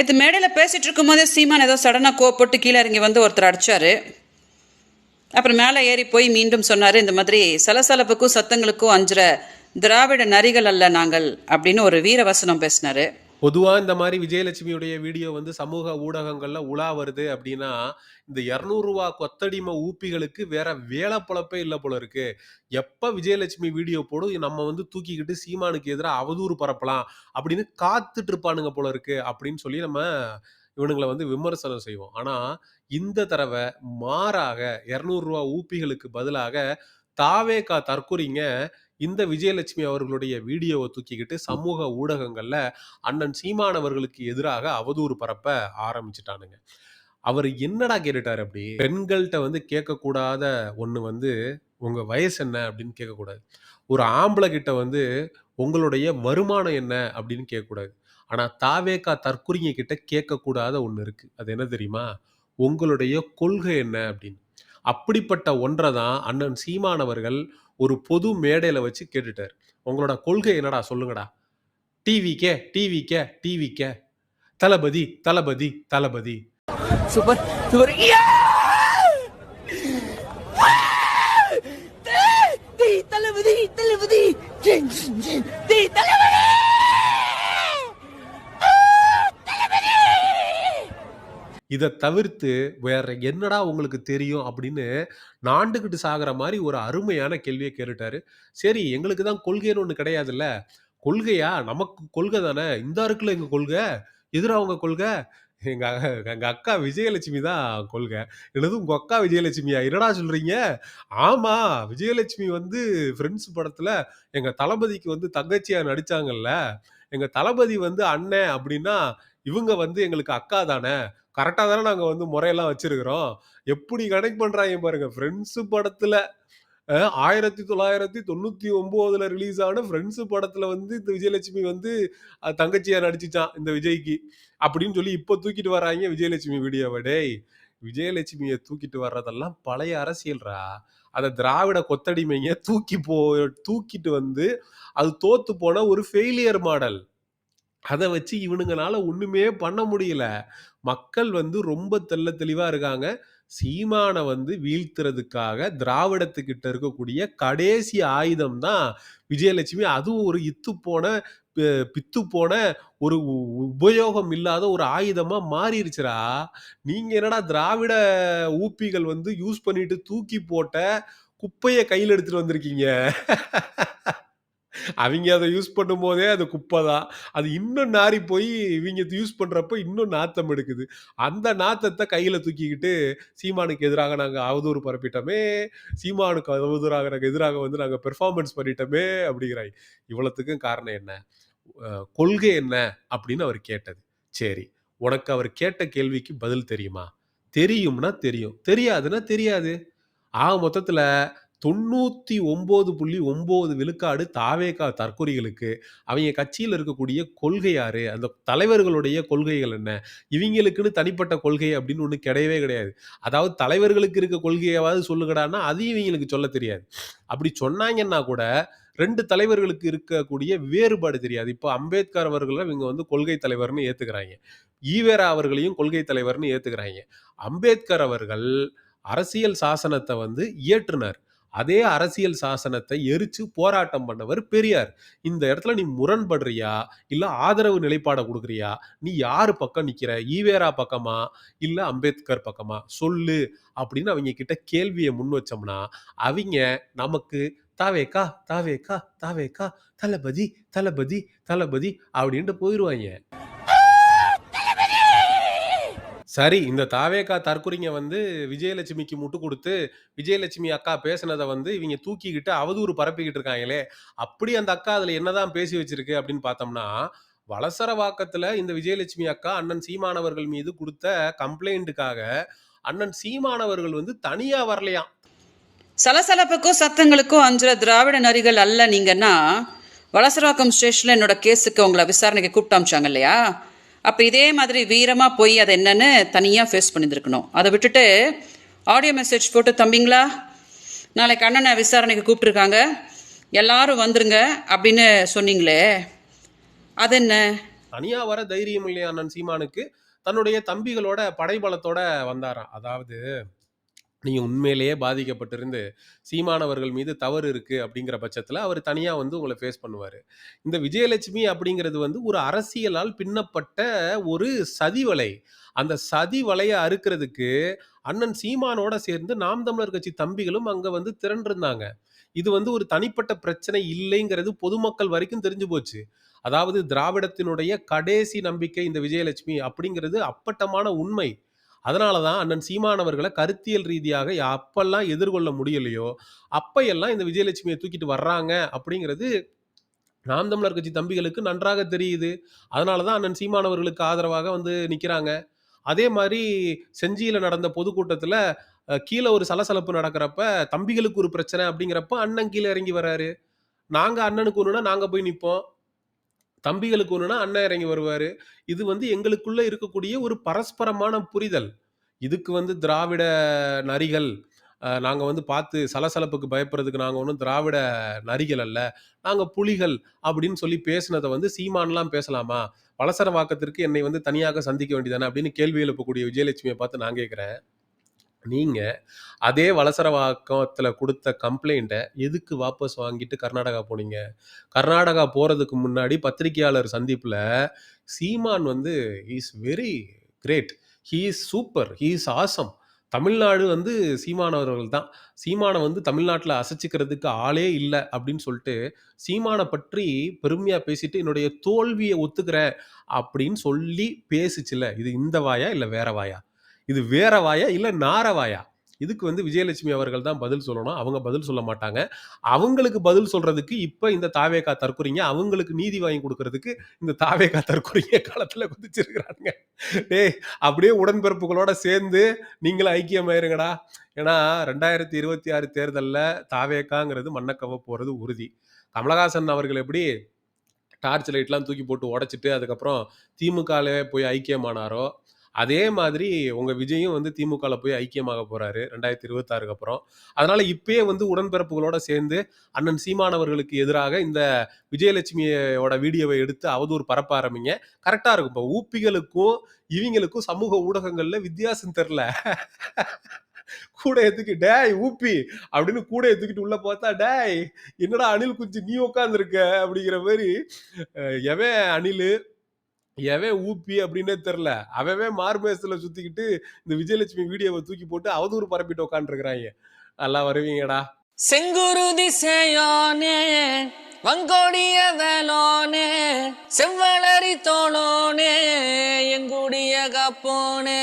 நேற்று மேடையில் பேசிகிட்டு இருக்கும்போதே சீமான் ஏதோ சடனாக கோவப்பட்டு கீழே இறங்கி வந்து ஒருத்தர் அடித்தார் அப்புறம் மேலே ஏறி போய் மீண்டும் சொன்னார் இந்த மாதிரி சலசலப்புக்கும் சத்தங்களுக்கும் அஞ்சுற திராவிட நரிகள் அல்ல நாங்கள் அப்படின்னு ஒரு வீரவசனம் பேசினார். பொதுவாக இந்த மாதிரி விஜயலட்சுமியுடைய வீடியோ வந்து சமூக ஊடகங்களில் உலா வருது அப்படின்னா இந்த இரநூறுவா கொத்தடிமை ஊப்பிகளுக்கு வேற வேலை பொழப்பே இல்லை போல இருக்கு. எப்போ விஜயலட்சுமி வீடியோ போடும் நம்ம வந்து தூக்கிக்கிட்டு சீமானுக்கு எதிராக அவதூறு பரப்பலாம் அப்படின்னு காத்துட்டு இருப்பானுங்க போல இருக்கு அப்படின்னு சொல்லி நம்ம இவனுங்களை வந்து விமர்சனம் செய்வோம். ஆனால் இந்த தடவை மாறாக இரநூறுவா ஊப்பிகளுக்கு பதிலாக தாவேகா தற்கொலைங்க இந்த விஜயலட்சுமி அவர்களுடைய வீடியோவை தூக்கிக்கிட்டு சமூக ஊடகங்கள்ல அண்ணன் சீமானவர்களுக்கு எதிராக அவதூறு பரப்ப ஆரம்பிச்சிட்டானுங்க. அவர் என்னடா கேட்டுட்டார் அப்படி? பெண்கள்கிட்ட வந்து கேட்கக்கூடாத ஒன்று வந்து உங்கள் வயசு என்ன? அப்படின்னு கேட்கக்கூடாது. ஒரு ஆம்பளை கிட்ட வந்து உங்களுடைய வருமானம் என்ன? அப்படின்னு கேட்கக்கூடாது. ஆனால் தாவேக்கா தற்குறிங்க கிட்ட கேட்கக்கூடாத ஒன்று இருக்குது அது என்ன தெரியுமா? உங்களுடைய கொள்கை என்ன? அப்படின்னு. அப்படிப்பட்ட ஒன்றை தான் அண்ணன் சீமானவர்கள் ஒரு பொது மேடையில் வச்சு கேட்டுட்டார். உங்களோட கொள்கை என்னடா சொல்லுங்கடா. டிவிக்கே டிவிக்கே டிவிக்கே தளபதி தளபதி தளபதி. Super super. தளபதி தளபதி. தளபதி! இதை தவிர்த்து வேற என்னடா உங்களுக்கு தெரியும் அப்படின்னு நாண்டுகிட்டு சாகிற மாதிரி ஒரு அருமையான கேள்வியை கேட்டுட்டாரு. சரி எங்களுக்கு தான் கொள்கைன்னு ஒன்று கிடையாதுல்ல. கொள்கையா? நமக்கு கொள்கை தானே? இந்த இருக்குல்ல எங்க கொள்கை? எதிரா உங்க கொள்கை? எங்க அ- எங்க அக்கா விஜயலட்சுமி தான் கொள்கை. என்னது உங்க அக்கா விஜயலட்சுமியா? என்னடா சொல்றீங்க? ஆமா விஜயலட்சுமி வந்து ஃப்ரெண்ட்ஸ் படத்துல எங்க தளபதிக்கு வந்து தங்கச்சியா நடிச்சாங்கல்ல. எங்க தளபதி வந்து அண்ணன் அப்படின்னா இவங்க வந்து எங்களுக்கு அக்கா தானே. கரெக்டாக தானே நாங்கள் வந்து முறையெல்லாம் வச்சிருக்கிறோம். எப்படி கனெக்ட் பண்ணுறாங்க பாருங்க ஃப்ரெண்ட்ஸ் படத்தில் ஆயிரத்தி தொள்ளாயிரத்தி தொண்ணூத்தி ஒன்பதுல ரிலீஸ் ஆன ஃப்ரெண்ட்ஸ் படத்துல வந்து இந்த விஜயலட்சுமி வந்து அஹ், தங்கச்சியா நடிச்சுச்சான் இந்த விஜய்க்கு. அப்படின்னு சொல்லி இப்போ தூக்கிட்டு வராங்க விஜயலட்சுமி வீடியோவை. டேய் விஜயலட்சுமியை தூக்கிட்டு வர்றதெல்லாம் பழைய அரசியல்ரா. அதை திராவிட கொத்தடிமைங்க தூக்கி போ தூக்கிட்டு வந்து அது தோத்து போன ஒரு ஃபெயிலியர் மாடல் அதை வச்சு இவனுங்கனால ஒண்ணுமே பண்ண முடியல. மக்கள் வந்து ரொம்ப தெள்ள தெளிவா இருக்காங்க. சீமானை வந்து வீழ்த்துறதுக்காக திராவிடத்துக்கிட்ட இருக்கக்கூடிய கடைசி ஆயுதம் தான் விஜயலட்சுமி. அதுவும் ஒரு இத்து போன பி- பித்து போன ஒரு உ- உபயோகம் இல்லாத ஒரு ஆயுதமா மாறிடுச்சுடா நீங்க என்னடா திராவிட ஊப்பிகள் வந்து யூஸ் பண்ணிட்டு தூக்கி போட்ட குப்பையை கையில் எடுத்துட்டு வந்திருக்கீங்க? அவங்க அதை யூஸ் பண்ணும்போதே அது குப்பை தான் அது இன்னும் நாறி போய் இவங்க யூஸ் பண்ணுறப்ப இன்னும் நாத்தம் எடுக்குது. அந்த நாத்தத்தை கையில் தூக்கிக்கிட்டு சீமானுக்கு எதிராக நாங்கள் அவதூறு பரப்பிட்டோமே சீமானுக்கு அவதூறாக நாங்கள் எதிராக வந்து நாங்கள் பெர்ஃபார்மன்ஸ் பண்ணிட்டோமே அப்படிங்கிறாய். இவ்வளோத்துக்கும் காரணம் என்ன? கொள்கை என்ன அப்படின்னு அவர் கேட்டது. சரி உனக்கு அவர் கேட்ட கேள்விக்கு பதில் தெரியுமா? தெரியும்னா தெரியும். தெரியாதுன்னா தெரியாது. ஆக மொத்தத்தில் தொண்ணூத்தி ஒன்பது புள்ளி ஒன்பது விழுக்காடு தாவேகா தற்கொலைகளுக்கு அவங்க கட்சியில் இருக்கக்கூடிய கொள்கை யாரு? அந்த தலைவர்களுடைய கொள்கைகள் என்ன? இவங்களுக்குன்னு தனிப்பட்ட கொள்கை அப்படின்னு ஒன்று கிடையவே கிடையாது. அதாவது தலைவர்களுக்கு இருக்க கொள்கையாவது சொல்லுங்கடான்னா அதையும் இவங்களுக்கு சொல்ல தெரியாது. அப்படி சொன்னாங்கன்னா கூட ரெண்டு தலைவர்களுக்கு இருக்கக்கூடிய வேறுபாடு தெரியாது. இப்போ அம்பேத்கர் அவர்களை இவங்க வந்து கொள்கை தலைவர்னு ஏத்துக்கிறாங்க. ஈவேரா அவர்களையும் கொள்கை தலைவர்னு ஏத்துக்கிறாங்க. அம்பேத்கர் அவர்கள் அரசியல் சாசனத்தை வந்து இயற்றுனர். அதே அரசியல் சாசனத்தை எரிச்சு போராட்டம் பண்ணவர் பெரியார். இந்த இடத்துல நீ முரண்படுறியா? இல்ல ஆதரவு நிலைப்பாடை கொடுக்குறியா? நீ யாரு பக்கம் நிக்கிற? ஈவேரா பக்கமா? இல்ல அம்பேத்கர் பக்கமா? சொல்லு. அப்படின்னு அவங்க கிட்ட கேள்வியை முன் வச்சோம்னா அவங்க நமக்கு தாவேக்கா தாவேக்கா தாவேக்கா தளபதி தளபதி தளபதி அப்படின்ட்டு போயிடுவாங்க சரி இந்த தாவேக்கா தற்குறிங்க வந்து விஜயலட்சுமிக்கு முட்டு கொடுத்து விஜயலட்சுமி அக்கா பேசுனதை வந்து இவங்க தூக்கிக்கிட்டு அவதூறு பரப்பிக்கிட்டு இருக்காங்களே அப்படி அந்த அக்கா அதில் என்னதான் பேசி வச்சிருக்கு அப்படின்னு பார்த்தோம்னா வளசரவாக்கத்துல இந்த விஜயலட்சுமி அக்கா அண்ணன் சீமானவர்கள் மீது கொடுத்த கம்ப்ளைண்ட்டுக்காக அண்ணன் சீமானவர்கள் வந்து தனியா வரலையாம். சலசலப்புக்கும் சத்தங்களுக்கும் அஞ்சுற திராவிட நரிகள் அல்ல நீங்கன்னா வலசராக்கம் ஸ்டேஷனில் என்னோட கேஸுக்கு உங்களை விசாரணைக்கு கூப்பிட்டு அமிச்சாங்க இல்லையா? அப்போ இதே மாதிரி வீரமாக போய் அது என்னென்னு தனியாக ஃபேஸ் பண்ணியிருந்துருக்கணும். அதை விட்டுட்டு ஆடியோ மெசேஜ் போட்டு தம்பிங்களா நாளைக்கு அண்ணனை விசாரணைக்கு கூப்பிட்டுருக்காங்க. எல்லாரும் வந்துருங்க அப்படின்னு சொன்னீங்களே. அது என்ன? தனியாக வர தைரியம் இல்லையா அண்ணன் சீமானுக்கு? தன்னுடைய தம்பிகளோட படைபலத்தோட வந்தாராம். அதாவது நீங்கள் உண்மையிலேயே பாதிக்கப்பட்டிருந்து சீமானவர்கள் மீது தவறு இருக்குது அப்படிங்கிற பட்சத்தில் அவர் தனியாக வந்து உங்களை ஃபேஸ் பண்ணுவார். இந்த விஜயலட்சுமி அப்படிங்கிறது வந்து ஒரு அரசியலால் பின்னப்பட்ட ஒரு சதி வலை. அந்த சதி வலையை அறுக்கிறதுக்கு அண்ணன் சீமானோட சேர்ந்து நாம் தமிழர் கட்சி தம்பிகளும் அங்கே வந்து திரண்டிருந்தாங்க. இது வந்து ஒரு தனிப்பட்ட பிரச்சனை இல்லைங்கிறது பொதுமக்கள் வரைக்கும் தெரிஞ்சு போச்சு. அதாவது திராவிடத்தினுடைய கடைசி நம்பிக்கை இந்த விஜயலட்சுமி அப்படிங்கிறது அப்பட்டமான உண்மை. அதனால தான் அண்ணன் சீமானவர்களை கருத்தியல் ரீதியாக அப்பெல்லாம் எதிர்கொள்ள முடியலையோ அப்பையெல்லாம் இந்த விஜயலட்சுமியை தூக்கிட்டு வர்றாங்க அப்படிங்கிறது நாம் தமிழர் கட்சி தம்பிகளுக்கு நன்றாக தெரியுது. அதனால தான் அண்ணன் சீமானவர்களுக்கு ஆதரவாக வந்து நிற்கிறாங்க அதே மாதிரி செஞ்சியில் நடந்த பொதுக்கூட்டத்தில் கீழே ஒரு சலசலப்பு நடக்கிறப்ப தம்பிகளுக்கு ஒரு பிரச்சனை அப்படிங்கிறப்ப அண்ணன் கீழே இறங்கி வராரு நாங்கள் அண்ணனுக்கு ஒன்றுனா நாங்கள் போய் நிற்போம் தம்பிகளுக்கு ஒன்றுனா அண்ணன் இறங்கி வருவார். இது வந்து எங்களுக்குள்ளே இருக்கக்கூடிய ஒரு பரஸ்பரமான புரிதல். இதுக்கு வந்து திராவிட நரிகள் நாங்கள் வந்து பார்த்து சலசலப்புக்கு பயப்படுறதுக்கு நாங்கள் ஒன்றும் திராவிட நரிகள் அல்ல. நாங்கள் புலிகள் அப்படின்னு சொல்லி பேசுனதை வந்து சீமான்லாம் பேசலாமா? வளசரவாக்கத்திற்கு என்னை வந்து தனியாக சந்திக்க வேண்டியதானே அப்படின்னு கேள்வி எழுப்பக்கூடிய விஜயலட்சுமியை பார்த்து நான் கேட்குறேன். நீங்கள் அதே வலசரவாக்கத்தில் கொடுத்த கம்ப்ளைண்ட்டை எதுக்கு வாபஸ் வாங்கிட்டு கர்நாடகா போனீங்க? கர்நாடகா போகிறதுக்கு முன்னாடி பத்திரிகையாளர் சந்திப்பில் சீமான் வந்து is very great he is super he is awesome Tamil Nadu வந்து சீமானவர்கள் தான். சீமானை வந்து தமிழ்நாட்டில் அசைச்சிக்கிறதுக்கு ஆளே இல்லை அப்படின்னு சொல்லிட்டு சீமானை பற்றி பெருமையாக பேசிட்டு என்னுடைய தோல்வியை ஒத்துக்கிறேன் அப்படின்னு சொல்லி பேசிச்சுல. இது இந்த வாயா இல்லை வேற வாயா? இது வேற வாயா இல்லை நார வாயா? இதுக்கு வந்து விஜயலட்சுமி அவர்கள் தான் பதில் சொல்லணும். அவங்க பதில் சொல்ல மாட்டாங்க. அவங்களுக்கு பதில் சொல்றதுக்கு இப்போ இந்த தாவேக்கா தற்கொலைங்க அவங்களுக்கு நீதி வாங்கி கொடுக்கறதுக்கு இந்த தாவேக்கா தற்கொலைங்க காலத்தில் குதிச்சிருக்கிறாங்க டேய் அப்படியே உடன்பிறப்புகளோட சேர்ந்து நீங்களும் ஐக்கியமாயிருங்கடா. ஏன்னா ரெண்டாயிரத்தி இருபத்தி ஆறு தேர்தலில் தாவேக்காங்கிறது மண்ணக்கவ போகிறது உறுதி. கமலஹாசன் அவர்கள் எப்படி டார்ச் லைட்லாம் தூக்கி போட்டு உடைச்சிட்டு அதுக்கப்புறம் திமுகலே போய் ஐக்கியமானாரோ அதே மாதிரி உங்கள் விஜயும் வந்து திமுகவில் போய் ஐக்கியமாக போகிறாரு ரெண்டாயிரத்தி இருபத்தாறுக்கு அப்புறம். அதனால் இப்பயே வந்து உடன்பிறப்புகளோடு சேர்ந்து அண்ணன் சீமானவர்களுக்கு எதிராக இந்த விஜயலட்சுமியோட வீடியோவை எடுத்து அவதூறு பரப்ப ஆரம்பிங்க. கரெக்டாக இருக்கும். இப்போ ஊப்பிகளுக்கும் இவங்களுக்கும் சமூக ஊடகங்களில் வித்தியாசம் தெரில. கூட எத்துக்கு டேய் ஊப்பி! அப்படின்னு கூட எத்துக்கிட்டு உள்ள பார்த்தா டேய் என்னடா அணில் குஞ்சு நீ உட்காந்துருக்க அப்படிங்கிற மாதிரி எவன் அணில் எவன் ஊப்பி அப்படின்னே தெரில. அவவே மார்பேசத்தில் சுற்றிக்கிட்டு இந்த விஜயலட்சுமி வீடியோவை தூக்கி போட்டு அவதூறு பரப்பிட்டு உட்காந்துருக்குறாங்க நல்லா வருவீங்கடா. செங்குருதி திசையோனே வங்கோடிய வேலோனே செவ்வளரி தோளோனே எங்குடிய கப்போனே.